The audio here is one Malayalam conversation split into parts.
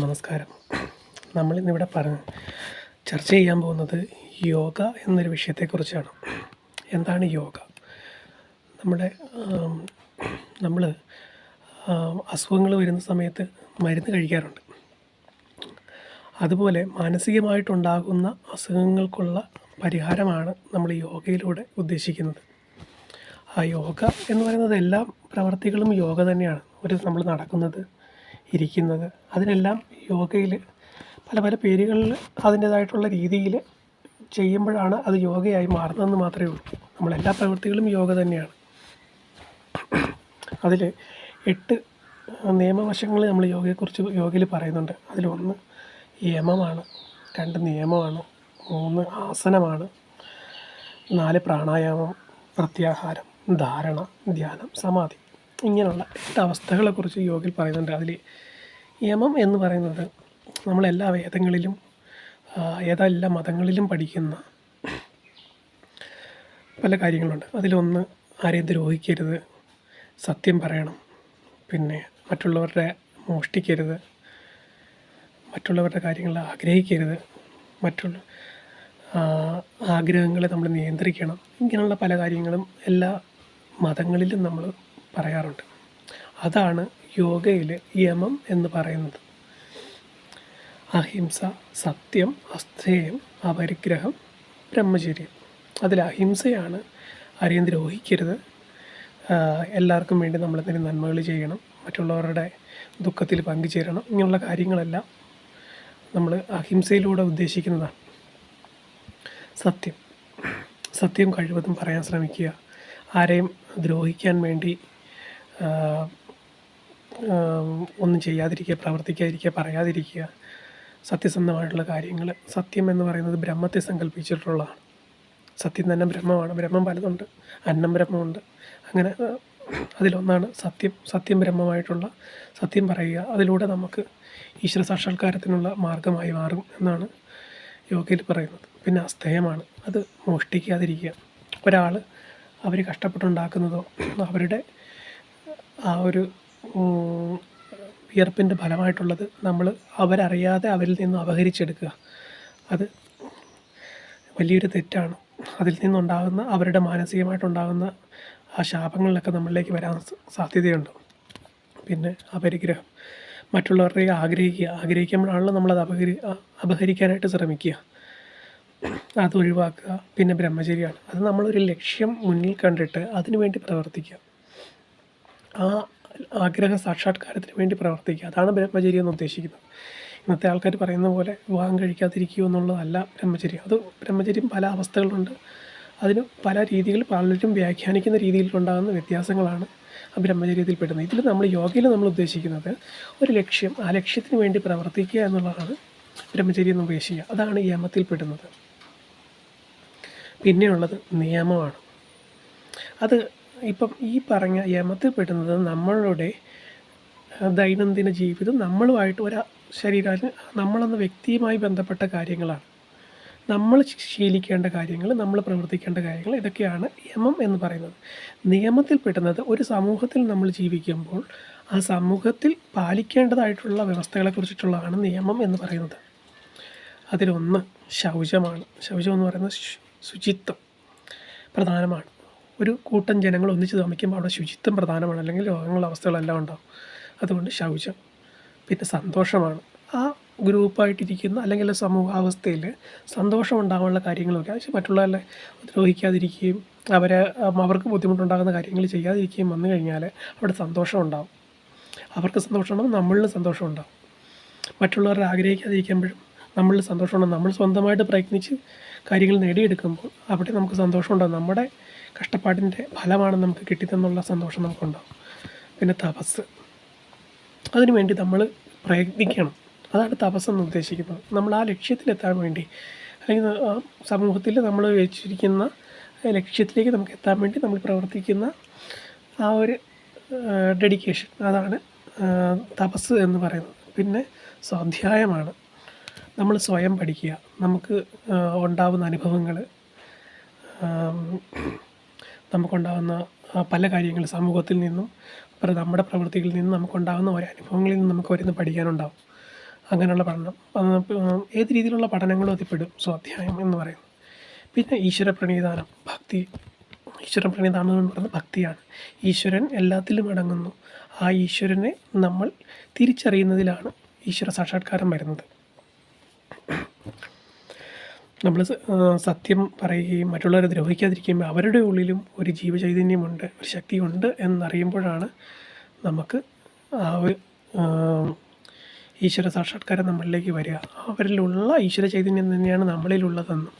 നമസ്കാരം. നമ്മളിന്നിവിടെ പറ ചർച്ച ചെയ്യാൻ പോകുന്നത് യോഗ എന്നൊരു വിഷയത്തെക്കുറിച്ചാണ്. എന്താണ് യോഗ? നമ്മുടെ നമ്മൾ അസുഖങ്ങൾ വരുന്ന സമയത്ത് മരുന്ന് കഴിക്കാറുണ്ട്. അതുപോലെ മാനസികമായിട്ടുണ്ടാകുന്ന അസുഖങ്ങൾക്കുള്ള പരിഹാരമാണ് നമ്മൾ യോഗയിലൂടെ ഉദ്ദേശിക്കുന്നത്. ആ യോഗ എന്ന് പറയുന്നത് എല്ലാ പ്രവർത്തികളും യോഗ തന്നെയാണ്. ഒരു നമ്മൾ നടക്കുന്നത് ഇരിക്കുന്നത്. അതിനെല്ലാം യോഗയിൽ പല പല പേരുകളിൽ അതിന്റേതായിട്ടുള്ള രീതിയിൽ ചെയ്യുമ്പോഴാണ് അത് യോഗയായി മാറുന്നതെന്ന് മാത്രമേ ഉള്ളൂ. നമ്മളെല്ലാ പ്രവൃത്തികളും യോഗ തന്നെയാണ്. അതിൽ എട്ട് നിയമവശങ്ങൾ നമ്മൾ യോഗയെക്കുറിച്ച് യോഗയിൽ പറയുന്നുണ്ട്. അതിലൊന്ന് യമമാണ് രണ്ട് നിയമമാണ് മൂന്ന് ആസനമാണ് നാല് പ്രാണായാമം പ്രത്യാഹാരം ധാരണ ധ്യാനം സമാധി. ഇങ്ങനെയുള്ള എട്ട് അവസ്ഥകളെക്കുറിച്ച് യോഗയിൽ പറയുന്നുണ്ട്. അതിൽ യമം എന്ന് പറയുന്നത് നമ്മളെല്ലാ വേദങ്ങളിലും ഏതെല്ലാ മതങ്ങളിലും പഠിക്കുന്ന പല കാര്യങ്ങളുണ്ട്. അതിലൊന്ന് ആരെയും ദ്രോഹിക്കരുത് സത്യം പറയണം. പിന്നെ മറ്റുള്ളവരുടെ മോഷ്ടിക്കരുത് മറ്റുള്ളവരുടെ കാര്യങ്ങൾ ആഗ്രഹിക്കരുത് മറ്റുള്ള ആഗ്രഹങ്ങളെ നമ്മൾ നിയന്ത്രിക്കണം. ഇങ്ങനെയുള്ള പല കാര്യങ്ങളും എല്ലാ മതങ്ങളിലും നമ്മൾ പറയാറുണ്ട്. അതാണ് യോഗയിൽ യമം എന്ന് പറയുന്നത്. അഹിംസ സത്യം അസ്ഥേയം അപരിഗ്രഹം ബ്രഹ്മചര്യം. അതിൽ അഹിംസയാണ് ആരെയും ദ്രോഹിക്കരുത്. എല്ലാവർക്കും വേണ്ടി നമ്മൾ നമ്മളെന്തെങ്കിലും നന്മകൾ ചെയ്യണം മറ്റുള്ളവരുടെ ദുഃഖത്തിൽ പങ്കുചേരണം ഇങ്ങനെയുള്ള കാര്യങ്ങളെല്ലാം നമ്മൾ അഹിംസയിലൂടെ ഉദ്ദേശിക്കുന്നതാണ്. സത്യം. സത്യം കഴിവതും പറയാൻ ശ്രമിക്കുക. ആരെയും ദ്രോഹിക്കാൻ വേണ്ടി ഒന്നും ചെയ്യാതിരിക്കുക പ്രവർത്തിക്കാതിരിക്കുക പറയാതിരിക്കുക സത്യസന്ധമായിട്ടുള്ള കാര്യങ്ങൾ. സത്യം എന്ന് പറയുന്നത് ബ്രഹ്മത്തെ സങ്കല്പിച്ചിട്ടുള്ളതാണ് സത്യം തന്നെ ബ്രഹ്മമാണ്. ബ്രഹ്മം പലതുണ്ട്. അന്നം ബ്രഹ്മമുണ്ട്. അങ്ങനെ അതിലൊന്നാണ് സത്യം. സത്യം ബ്രഹ്മമായിട്ടുള്ള സത്യം പറയുക. അതിലൂടെ നമുക്ക് ഈശ്വര സാക്ഷാത്കാരത്തിനുള്ള മാർഗമായി മാറും എന്നാണ് യോഗയിൽ പറയുന്നത്. പിന്നെ അസ്ഥേയമാണ് അത് മോഷ്ടിക്കാതിരിക്കുക. ഒരാൾ അവർ കഷ്ടപ്പെട്ടുണ്ടാക്കുന്നതോ അവരുടെ ആ ഒരു വിയർപ്പിന്റെ ഫലമായിട്ടുള്ളത് നമ്മൾ അവരറിയാതെ അവരിൽ നിന്ന് അപഹരിച്ചെടുക്കുക. അത് വലിയൊരു തെറ്റാണ്. അതിൽ നിന്നുണ്ടാകുന്ന അവരുടെ മാനസികമായിട്ടുണ്ടാകുന്ന ആ ശാപങ്ങളിലൊക്കെ നമ്മളിലേക്ക് വരാൻ സാധ്യതയുണ്ട്. പിന്നെ അപരിഗ്രഹം. മറ്റുള്ളവരുടെ ആഗ്രഹിക്കുക. ആഗ്രഹിക്കുമ്പോഴാണല്ലോ നമ്മളത് അപഹരി അപഹരിക്കാനായിട്ട് ശ്രമിക്കുക. അത് ഒഴിവാക്കുക. പിന്നെ ബ്രഹ്മചര്യമാണ് അത് നമ്മളൊരു ലക്ഷ്യം മുന്നിൽ കണ്ടിട്ട് അതിനുവേണ്ടി പ്രവർത്തിക്കുക. ആ ആഗ്രഹ സാക്ഷാത്കാരത്തിന് വേണ്ടി പ്രവർത്തിക്കുക. അതാണ് ബ്രഹ്മചര്യം എന്ന് ഉദ്ദേശിക്കുന്നത്. ഇന്നത്തെ ആൾക്കാർ പറയുന്ന പോലെ വിവാഹം കഴിക്കാതിരിക്കുക എന്നുള്ളതല്ല ബ്രഹ്മചര്യം. അത് ബ്രഹ്മചര്യം പല അവസ്ഥകളുണ്ട്. അതിന് പല രീതികൾ പലരും വ്യാഖ്യാനിക്കുന്ന രീതിയിലുണ്ടാകുന്ന വ്യത്യാസങ്ങളാണ് ആ ബ്രഹ്മചര്യത്തിൽ പെടുന്നത്. ഇതിൽ നമ്മൾ യോഗയിൽ നമ്മൾ ഉദ്ദേശിക്കുന്നത് ഒരു ലക്ഷ്യം ആ ലക്ഷ്യത്തിന് വേണ്ടി പ്രവർത്തിക്കുക എന്നുള്ളതാണ് ബ്രഹ്മചര്യം എന്ന് ഉപേക്ഷിക്കുക അതാണ് യമത്തിൽ പെടുന്നത്. പിന്നെയുള്ളത് നിയമമാണ്. അത് ഇപ്പം ഈ പറഞ്ഞ യമത്തിൽ പെടുന്നത് നമ്മളുടെ ദൈനംദിന ജീവിതം നമ്മളുമായിട്ട് ഒരു ശരീരത്തിന് നമ്മളെന്ന വ്യക്തിയുമായി ബന്ധപ്പെട്ട കാര്യങ്ങളാണ്. നമ്മൾ ശീലിക്കേണ്ട കാര്യങ്ങൾ നമ്മൾ പ്രവർത്തിക്കേണ്ട കാര്യങ്ങൾ ഇതൊക്കെയാണ് യമം എന്ന് പറയുന്നത്. നിയമത്തിൽ പെടുന്നത് ഒരു സമൂഹത്തിൽ നമ്മൾ ജീവിക്കുമ്പോൾ ആ സമൂഹത്തിൽ പാലിക്കേണ്ടതായിട്ടുള്ള വ്യവസ്ഥകളെക്കുറിച്ചിട്ടുള്ളതാണ് നിയമം എന്ന് പറയുന്നത്. അതിലൊന്ന് ശൗചമാണ്. ശൗചം എന്ന് പറയുന്നത് ശുചിത്വം പ്രധാനമാണ്. ഒരു കൂട്ടം ജനങ്ങൾ ഒന്നിച്ച് താമസിക്കുമ്പോൾ അവിടെ ശുചിത്വം പ്രധാനമാണ്. അല്ലെങ്കിൽ രോഗങ്ങളുടെ അവസ്ഥകളെല്ലാം ഉണ്ടാവും. അതുകൊണ്ട് ശൗചം പിന്നെ സന്തോഷമാണ്. ആ ഗ്രൂപ്പായിട്ടിരിക്കുന്ന അല്ലെങ്കിൽ സമൂഹാവസ്ഥയിൽ സന്തോഷം ഉണ്ടാകാനുള്ള കാര്യങ്ങളൊക്കെ പക്ഷേ മറ്റുള്ളവരെ ദ്രോഹിക്കാതിരിക്കുകയും അവരെ അവർക്ക് ബുദ്ധിമുട്ടുണ്ടാകുന്ന കാര്യങ്ങൾ ചെയ്യാതിരിക്കുകയും വന്നു കഴിഞ്ഞാൽ അവിടെ സന്തോഷം ഉണ്ടാവും അവർക്ക് സന്തോഷം ഉണ്ടാകും നമ്മളിൽ സന്തോഷം ഉണ്ടാവും മറ്റുള്ളവരെ ആഗ്രഹിക്കാതിരിക്കുമ്പോഴും നമ്മളിൽ സന്തോഷമുണ്ടാകും നമ്മൾ സ്വന്തമായിട്ട് പ്രയത്നിച്ച് കാര്യങ്ങൾ നേടിയെടുക്കുമ്പോൾ അവിടെ നമുക്ക് സന്തോഷമുണ്ടാകും നമ്മുടെ കഷ്ടപ്പാടിന്റെ ഫലമാണ് നമുക്ക് കിട്ടിയതെന്നുള്ള സന്തോഷം നമുക്കുണ്ടാകും പിന്നെ തപസ്. അതിനു വേണ്ടി നമ്മൾ പ്രയത്നിക്കണം. അതാണ് തപസ് എന്ന് ഉദ്ദേശിക്കുന്നത്. നമ്മൾ ആ ലക്ഷ്യത്തിലെത്താൻ വേണ്ടി അല്ലെങ്കിൽ സമൂഹത്തിൽ നമ്മൾ വെച്ചിരിക്കുന്ന ലക്ഷ്യത്തിലേക്ക് നമുക്ക് എത്താൻ വേണ്ടി നമ്മൾ പ്രവർത്തിക്കുന്ന ആ ഒരു ഡെഡിക്കേഷൻ അതാണ് തപസ് എന്ന് പറയുന്നത്. പിന്നെ സ്വാധ്യായമാണ്. നമ്മൾ സ്വയം പഠിക്കുക. നമുക്ക് ഉണ്ടാവുന്ന അനുഭവങ്ങൾ നമുക്കുണ്ടാകുന്ന പല കാര്യങ്ങൾ സമൂഹത്തിൽ നിന്നും നമ്മുടെ പ്രവൃത്തികളിൽ നിന്നും നമുക്കുണ്ടാകുന്ന ഓരോ അനുഭവങ്ങളിൽ നിന്നും നമുക്ക് ഓരോന്ന് പഠിക്കാനുണ്ടാവും. അങ്ങനെയുള്ള പഠനം. ഏത് രീതിയിലുള്ള പഠനങ്ങളും അതിൽ പെടും സ്വാധ്യായം എന്ന് പറയുന്നത്. പിന്നെ ഈശ്വര പ്രണീതാനം ഭക്തി. ഈശ്വര പ്രണീതാനം എന്ന് പറയുന്നത് ഭക്തിയാണ്. ഈശ്വരൻ എല്ലാത്തിലും അടങ്ങുന്നു. ആ ഈശ്വരനെ നമ്മൾ തിരിച്ചറിയുന്നതിലാണ് ഈശ്വര സാക്ഷാത്കാരം വരുന്നത്. നമ്മൾ സത്യം പറയുകയും മറ്റുള്ളവരെ ദ്രോഹിക്കാതിരിക്കുകയും അവരുടെ ഉള്ളിലും ഒരു ജീവചൈതന്യമുണ്ട് ഒരു ശക്തിയുണ്ട് എന്നറിയുമ്പോഴാണ് നമുക്ക് ആ ഒരു ഈശ്വര സാക്ഷാത്കാരം നമ്മളിലേക്ക് വരിക. അവരിലുള്ള ഈശ്വര ചൈതന്യം തന്നെയാണ് നമ്മളിലുള്ളതെന്നും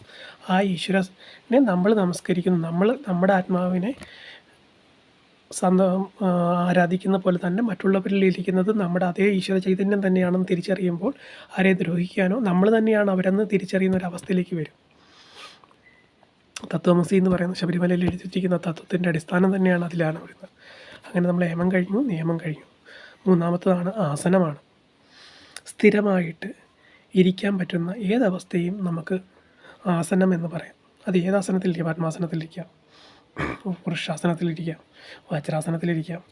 ആ ഈശ്വരനെ നമ്മൾ നമസ്കരിക്കുന്നു. നമ്മൾ നമ്മുടെ ആത്മാവിനെ സ്വന്തം ആരാധിക്കുന്ന പോലെ തന്നെ മറ്റുള്ളവരിൽ ഇരിക്കുന്നത് നമ്മുടെ അതേ ഈശ്വര ചൈതന്യം തന്നെയാണെന്ന് തിരിച്ചറിയുമ്പോൾ ആരെ ദ്രോഹിക്കാനോ നമ്മൾ തന്നെയാണ് അവരെന്ന് തിരിച്ചറിയുന്ന ഒരു അവസ്ഥയിലേക്ക് വരും. തത്വമസി എന്ന് പറയുന്ന ശബരിമലയിൽ എഴുതിയിരിക്കുന്ന തത്വത്തിന്റെ അടിസ്ഥാനം തന്നെയാണ് അതിലാണ് വരുന്നത്. അങ്ങനെ നമ്മൾ ഏമം കഴിഞ്ഞു നിയമം കഴിഞ്ഞു. മൂന്നാമത്തതാണ് ആസനമാണ്. സ്ഥിരമായിട്ട് ഇരിക്കാൻ പറ്റുന്ന ഏതവസ്ഥയും നമുക്ക് ആസനം എന്ന് പറയാം. അത് ഏത് ആസനത്തിലിരിക്കാം പത്മാസനത്തിലിരിക്കാം വൃക്ഷാസനത്തിലിരിക്കാം വജ്രാസനത്തിലിരിക്കാം.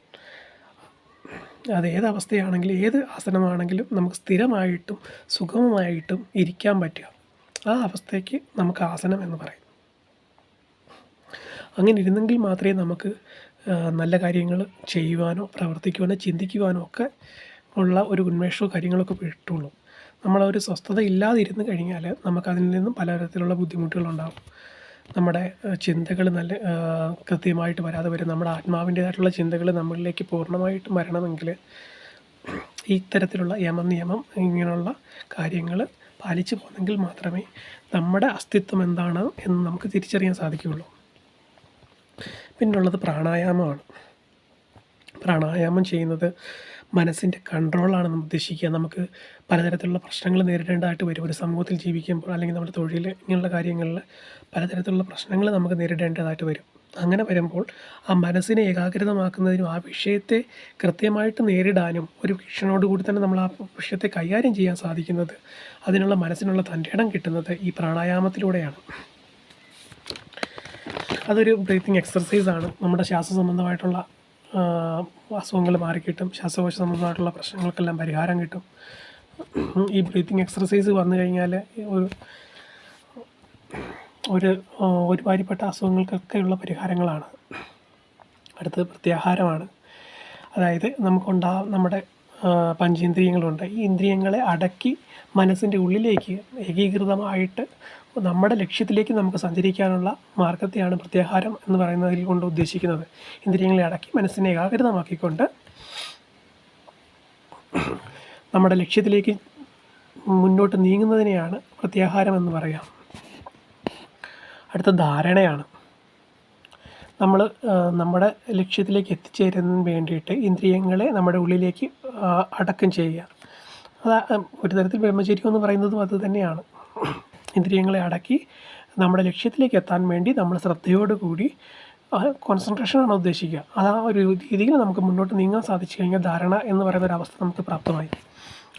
അത് ഏത് അവസ്ഥയാണെങ്കിലും ഏത് ആസനമാണെങ്കിലും നമുക്ക് സ്ഥിരമായിട്ടും സുഗമമായിട്ടും ഇരിക്കാൻ പറ്റുക. ആ അവസ്ഥയ്ക്ക് നമുക്ക് ആസനം എന്ന് പറയും. അങ്ങനെ ഇരുന്നെങ്കിൽ മാത്രമേ നമുക്ക് നല്ല കാര്യങ്ങൾ ചെയ്യുവാനോ പ്രവർത്തിക്കുവാനോ ചിന്തിക്കുവാനോ ഒക്കെ ഉള്ള ഒരു ഉന്മേഷവും കാര്യങ്ങളൊക്കെ കിട്ടുള്ളൂ. നമ്മളൊരു സ്വസ്ഥത ഇല്ലാതിരുന്ന് കഴിഞ്ഞാൽ നമുക്കതിൽ നിന്നും പലതരത്തിലുള്ള ബുദ്ധിമുട്ടുകളുണ്ടാകും നമ്മുടെ ചിന്തകൾ നല്ല കൃത്യമായിട്ട് വരാതെ വരും. നമ്മുടെ ആത്മാവിന്റേതായിട്ടുള്ള ചിന്തകൾ നമ്മളിലേക്ക് പൂർണമായിട്ടും വരണമെങ്കിൽ ഇത്തരത്തിലുള്ള യമനിയമം ഇങ്ങനെയുള്ള കാര്യങ്ങൾ പാലിച്ചു പോകുന്നെങ്കിൽ മാത്രമേ നമ്മുടെ അസ്തിത്വം എന്താണ് എന്ന് നമുക്ക് തിരിച്ചറിയാൻ സാധിക്കുകയുള്ളൂ. പിന്നുള്ളത് പ്രാണായാമമാണ്. പ്രാണായാമം ചെയ്യുന്നത് മനസ്സിന്റെ കൺട്രോളാണ് നമ്മൾ ഉദ്ദേശിക്കുക. നമുക്ക് പലതരത്തിലുള്ള പ്രശ്നങ്ങൾ നേരിടേണ്ടതായിട്ട് വരും. ഒരു സമൂഹത്തിൽ ജീവിക്കുമ്പോൾ അല്ലെങ്കിൽ നമ്മുടെ തൊഴിൽ ഇങ്ങനെയുള്ള കാര്യങ്ങളിൽ പലതരത്തിലുള്ള പ്രശ്നങ്ങൾ നമുക്ക് നേരിടേണ്ടതായിട്ട് വരും. അങ്ങനെ വരുമ്പോൾ ആ മനസ്സിനെ ഏകാഗ്രതമാക്കുന്നതിനും ആ വിഷയത്തെ കൃത്യമായിട്ട് നേരിടാനും ഒരു കൂടി തന്നെ നമ്മൾ ആ വിഷയത്തെ കൈകാര്യം ചെയ്യാൻ സാധിക്കുന്നത് അതിനുള്ള മനസ്സിനുള്ള തന്റെ ഇടം കിട്ടുന്നത് ഈ പ്രാണായാമത്തിലൂടെയാണ്. അതൊരു ബ്രീത്തിങ് എക്സർസൈസാണ് നമ്മുടെ ശ്വാസ സംബന്ധമായിട്ടുള്ള അസുഖങ്ങൾ മാറിക്കിട്ടും ശ്വാസകോശ സംബന്ധമായിട്ടുള്ള പ്രശ്നങ്ങൾക്കെല്ലാം പരിഹാരം കിട്ടും. ഈ ബ്രീത്തിങ് എക്സർസൈസ് വന്നു കഴിഞ്ഞാൽ ഒരു ഒരു ഒരുമാതിരിപ്പെട്ട അസുഖങ്ങൾക്കൊക്കെയുള്ള പരിഹാരങ്ങളാണ്. അടുത്തത് പ്രത്യാഹാരമാണ്. അതായത് നമുക്കുണ്ടാ നമ്മുടെ പഞ്ചേന്ദ്രിയങ്ങളുണ്ട്. ഈ ഇന്ദ്രിയങ്ങളെ അടക്കി മനസ്സിന്റെ ഉള്ളിലേക്ക് ഏകീകൃതമായിട്ട് നമ്മുടെ ലക്ഷ്യത്തിലേക്ക് നമുക്ക് സഞ്ചരിക്കാനുള്ള മാർഗത്തെയാണ് പ്രത്യാഹാരം എന്ന് പറയുന്നതിൽ കൊണ്ട് ഉദ്ദേശിക്കുന്നത്. ഇന്ദ്രിയങ്ങളെ അടക്കി മനസ്സിനെ ഏകാഗ്രതമാക്കിക്കൊണ്ട് നമ്മുടെ ലക്ഷ്യത്തിലേക്ക് മുന്നോട്ട് നീങ്ങുന്നതിനെയാണ് പ്രത്യാഹാരം എന്ന് പറയാം. അടുത്ത ധാരണയാണ്. നമ്മൾ നമ്മുടെ ലക്ഷ്യത്തിലേക്ക് എത്തിച്ചേരുന്നതിന് വേണ്ടിയിട്ട് ഇന്ദ്രിയങ്ങളെ നമ്മുടെ ഉള്ളിലേക്ക് അടക്കം ചെയ്യുക. അതാ ഒരു തരത്തിൽ ബ്രഹ്മചര്യം എന്ന് പറയുന്നതും അത് തന്നെയാണ്. ഇന്ദ്രിയങ്ങളെ അടക്കി നമ്മുടെ ലക്ഷ്യത്തിലേക്ക് എത്താൻ വേണ്ടി നമ്മൾ ശ്രദ്ധയോടുകൂടി കോൺസെൻട്രേഷനാണ് ഉദ്ദേശിക്കുക. അത് ആ ഒരു രീതിയിൽ നമുക്ക് മുന്നോട്ട് നീങ്ങാൻ സാധിച്ചു കഴിഞ്ഞാൽ ധാരണ എന്ന് പറയുന്ന ഒരു അവസ്ഥ നമുക്ക് പ്രാപ്തമായി.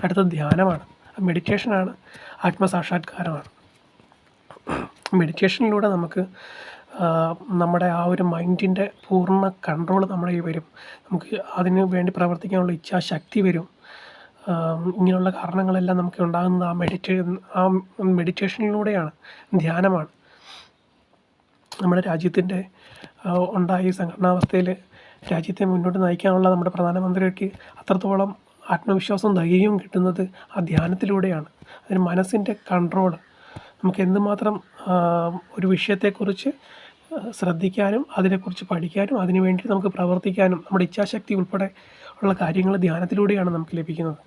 അടുത്തത് ധ്യാനമാണ്. മെഡിറ്റേഷനാണ് ആത്മസാക്ഷാത്കാരമാണ്. മെഡിറ്റേഷനിലൂടെ നമുക്ക് നമ്മുടെ ആ ഒരു മൈൻഡിന്റെ പൂർണ കൺട്രോൾ നമ്മളിൽ വരും. നമുക്ക് അതിന് വേണ്ടി പ്രവർത്തിക്കാനുള്ള ഇച്ഛാശക്തി വരും. ഇങ്ങനെയുള്ള കാരണങ്ങളെല്ലാം നമുക്ക് ഉണ്ടാകുന്നത് ആ മെഡിറ്റേ ആ മെഡിറ്റേഷനിലൂടെയാണ് ധ്യാനമാണ്. നമ്മുടെ രാജ്യത്തിന്റെ ഉണ്ടായ സംഘടനാവസ്ഥയിൽ രാജ്യത്തെ മുന്നോട്ട് നയിക്കാനുള്ള നമ്മുടെ പ്രധാനമന്ത്രിക്ക് അത്രത്തോളം ആത്മവിശ്വാസവും ധൈര്യവും കിട്ടുന്നത് ആ ധ്യാനത്തിലൂടെയാണ്. അതിന് മനസ്സിന്റെ കൺട്രോൾ നമുക്ക് എന്തുമാത്രം ഒരു വിഷയത്തെക്കുറിച്ച് ശ്രദ്ധിക്കാനും അതിനെക്കുറിച്ച് പഠിക്കാനും അതിനു വേണ്ടി നമുക്ക് പ്രവർത്തിക്കാനും നമ്മുടെ ഇച്ഛാശക്തി ഉൾപ്പെടെ ഉള്ള കാര്യങ്ങൾ ധ്യാനത്തിലൂടെയാണ് നമുക്ക് ലഭിക്കുന്നത്.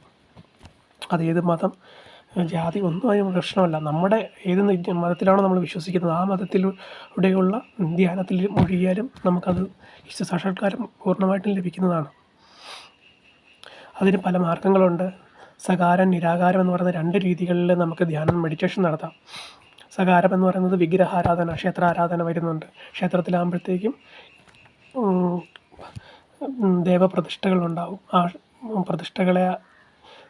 അത് ഏത് മതം ജാതി ഒന്നും അതിന് പ്രശ്നമല്ല. നമ്മുടെ ഏത് മതത്തിലാണോ നമ്മൾ വിശ്വസിക്കുന്നത് ആ മതത്തിലൂടെയുള്ള ധ്യാനത്തിൽ മുഴുകിയാലും നമുക്കത് ഇഷ്ട സാക്ഷാത്കാരം പൂർണമായിട്ടും ലഭിക്കുന്നതാണ്. അതിന് പല മാർഗങ്ങളുണ്ട്. സകാരം നിരാകാരം എന്ന് പറയുന്ന രണ്ട് രീതികളിൽ നമുക്ക് ധ്യാനം മെഡിറ്റേഷൻ നടത്താം. സകാരം എന്ന് പറയുന്നത് വിഗ്രഹാരാധന ക്ഷേത്രാരാധന വരുന്നുണ്ട്. ക്ഷേത്രത്തിലാകുമ്പോഴത്തേക്കും ദേവപ്രതിഷ്ഠകളുണ്ടാവും. ആ പ്രതിഷ്ഠകളെ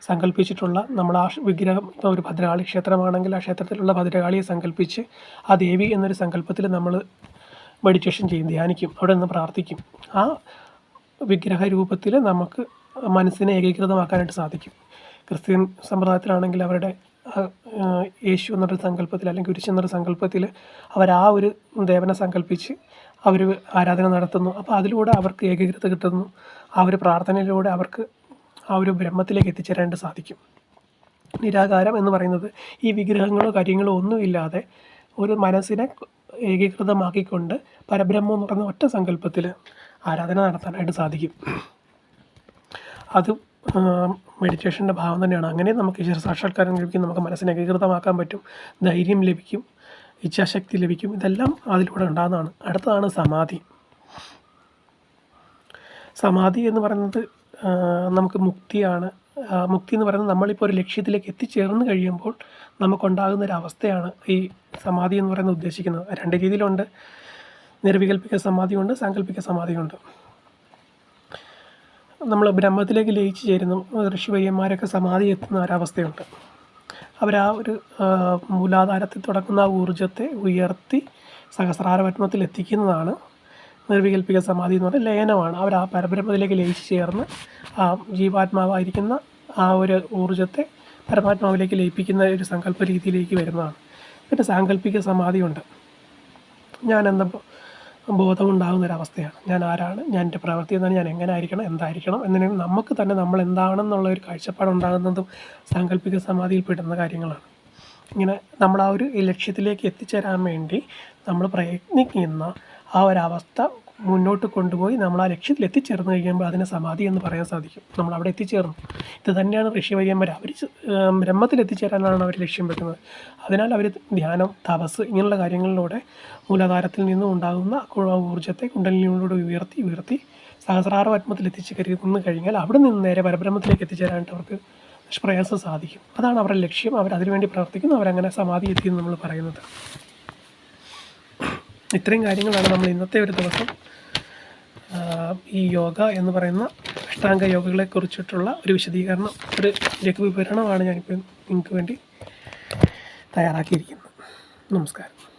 സങ്കല്പിച്ചിട്ടുള്ള നമ്മൾ ആ വിഗ്രഹം ഇപ്പോൾ ഒരു ഭദ്രകാളി ക്ഷേത്രമാണെങ്കിൽ ആ ക്ഷേത്രത്തിലുള്ള ഭദ്രകാളിയെ സങ്കല്പിച്ച് ആ ദേവി എന്നൊരു സങ്കല്പത്തിൽ നമ്മൾ മെഡിറ്റേഷൻ ചെയ്യും ധ്യാനിക്കും അവിടെ നിന്ന് പ്രാർത്ഥിക്കും. ആ വിഗ്രഹ രൂപത്തിൽ നമുക്ക് മനസ്സിനെ ഏകീകൃതമാക്കാനായിട്ട് സാധിക്കും. ക്രിസ്ത്യൻ സമ്പ്രദായത്തിലാണെങ്കിൽ അവരുടെ യേശു എന്നൊരു സങ്കല്പത്തിൽ അല്ലെങ്കിൽ കുരിശ് എന്നൊരു സങ്കല്പത്തിൽ അവർ ആ ഒരു ദേവനെ സങ്കല്പിച്ച് അവർ ആരാധന നടത്തുന്നു. അപ്പോൾ അതിലൂടെ അവർക്ക് ഏകീകൃത കിട്ടുന്നു. ആ ഒരു പ്രാർത്ഥനയിലൂടെ അവർക്ക് ആ ഒരു ബ്രഹ്മത്തിലേക്ക് എത്തിച്ചേരാനായിട്ട് സാധിക്കും. നിരാകാരം എന്ന് പറയുന്നത് ഈ വിഗ്രഹങ്ങളോ കാര്യങ്ങളോ ഒന്നുമില്ലാതെ ഒരു മനസ്സിനെ ഏകീകൃതമാക്കിക്കൊണ്ട് പരബ്രഹ്മം എന്ന് പറയുന്ന ഒറ്റ സങ്കല്പത്തിൽ ആരാധന നടത്താനായിട്ട് സാധിക്കും. അത് മെഡിറ്റേഷന്റെ ഭാവം തന്നെയാണ്. അങ്ങനെ നമുക്ക് ഈശ്വര സാക്ഷാത്കാരം ലഭിക്കും. നമുക്ക് മനസ്സിനെ ഏകീകൃതമാക്കാൻ പറ്റും. ധൈര്യം ലഭിക്കും. ഇച്ഛാശക്തി ലഭിക്കും. ഇതെല്ലാം അതിലൂടെ ഉണ്ടാകുന്നതാണ്. അടുത്തതാണ് സമാധി. സമാധി എന്ന് പറയുന്നത് നമുക്ക് മുക്തിയാണ്. മുക്തി എന്ന് പറയുന്നത് നമ്മളിപ്പോൾ ഒരു ലക്ഷ്യത്തിലേക്ക് എത്തിച്ചേർന്ന് കഴിയുമ്പോൾ നമുക്കുണ്ടാകുന്ന ഒരു അവസ്ഥയാണ് ഈ സമാധി എന്ന് പറയുന്നത് ഉദ്ദേശിക്കുന്നത്. രണ്ട് രീതിയിലുണ്ട്. നിർവികൽപ്പിക സമാധിയുണ്ട് സാങ്കല്പിക സമാധിയുണ്ട്. നമ്മൾ ബ്രഹ്മത്തിലേക്ക് ലയിച്ചു ചേരുന്നു. ഋഷിവര്യന്മാരൊക്കെ സമാധി എത്തുന്ന ഒരവസ്ഥയുണ്ട്. അവർ ആ ഒരു മൂലാധാരത്തിൽ തുടങ്ങുന്ന ആ ഊർജത്തെ ഉയർത്തി സഹസ്രാര സഹസ്രാരപത്മത്തിൽ എത്തിക്കുന്നതാണ് നിർവികൽപ്പിക സമാധി എന്ന് പറഞ്ഞാൽ ലയനമാണ്. അവർ ആ പരബ്രഹ്മത്തിലേക്ക് ലയിച്ച് ചേർന്ന് ആ ജീവാത്മാവായിരിക്കുന്ന ആ ഒരു ഊർജത്തെ പരമാത്മാവിലേക്ക് ലയിപ്പിക്കുന്ന ഒരു സങ്കല്പ രീതിയിലേക്ക് വരുന്നതാണ്. പിന്നെ സാങ്കല്പിക സമാധിയുണ്ട്. ഞാൻ എന്താ ബോധമുണ്ടാകുന്ന ഒരവസ്ഥയാണ് ഞാൻ ആരാണ്? ഞാൻ എന്റെ പ്രവൃത്തി എന്താണ്? ഞാൻ എങ്ങനെ ആയിരിക്കണം എന്തായിരിക്കണം? എന്നതിന് നമുക്ക് തന്നെ നമ്മൾ എന്താണെന്നുള്ള ഒരു കാഴ്ചപ്പാട് ഉണ്ടാകുന്നതും സാങ്കല്പിക സമാധിയിൽ പെടുന്ന കാര്യങ്ങളാണ്. ഇങ്ങനെ നമ്മൾ ആ ഒരു ലക്ഷ്യത്തിലേക്ക് എത്തിച്ചേരാൻ വേണ്ടി നമ്മൾ പ്രയത്നിക്കുന്ന ആ ഒരവസ്ഥ മുന്നോട്ട് കൊണ്ടുപോയി നമ്മൾ ആ ലക്ഷ്യത്തിൽ എത്തിച്ചേർന്ന് കഴിയുമ്പോൾ അതിനെ സമാധി എന്ന് പറയാൻ സാധിക്കും. നമ്മൾ അവിടെ എത്തിച്ചേർന്നു. ഇത് തന്നെയാണ് ഋഷിവര്യന്മാർ അവർ ബ്രഹ്മത്തിൽ എത്തിച്ചേരാനാണ് അവർ ലക്ഷ്യം വെക്കുന്നത്. അതിനാൽ അവർ ധ്യാനം തപസ് ഇങ്ങനെയുള്ള കാര്യങ്ങളിലൂടെ മൂലാധാരത്തിൽ നിന്നും ഉണ്ടാകുന്ന ഊർജത്തെ കുണ്ടലിനിലൂടെ ഉയർത്തി ഉയർത്തി സഹസ്രാറ ആത്മത്തിൽ എത്തിച്ച് കഴിഞ്ഞാൽ അവിടെ നിന്ന് നേരെ പരബ്രഹ്മത്തിലേക്ക് എത്തിച്ചേരാനായിട്ട് അവർക്ക് നിഷ്പ്രയാസം സാധിക്കും. അതാണ് അവരുടെ ലക്ഷ്യം. അവർ അതിനുവേണ്ടി പ്രവർത്തിക്കുന്നു. അവരങ്ങനെ സമാധി എത്തി എന്ന് നമ്മൾ പറയുന്നത്. ഇത്രയും കാര്യങ്ങളാണ് നമ്മൾ ഇന്നത്തെ ഒരു ദിവസം ഈ യോഗ എന്ന് പറയുന്ന അഷ്ടാംഗ യോഗകളെ കുറിച്ചിട്ടുള്ള ഒരു വിശദീകരണം ഒരു ലഘുവിവരണമാണ് ഞാനിപ്പോൾ നിങ്ങൾക്ക് വേണ്ടി തയ്യാറാക്കിയിരിക്കുന്നത്. നമസ്കാരം.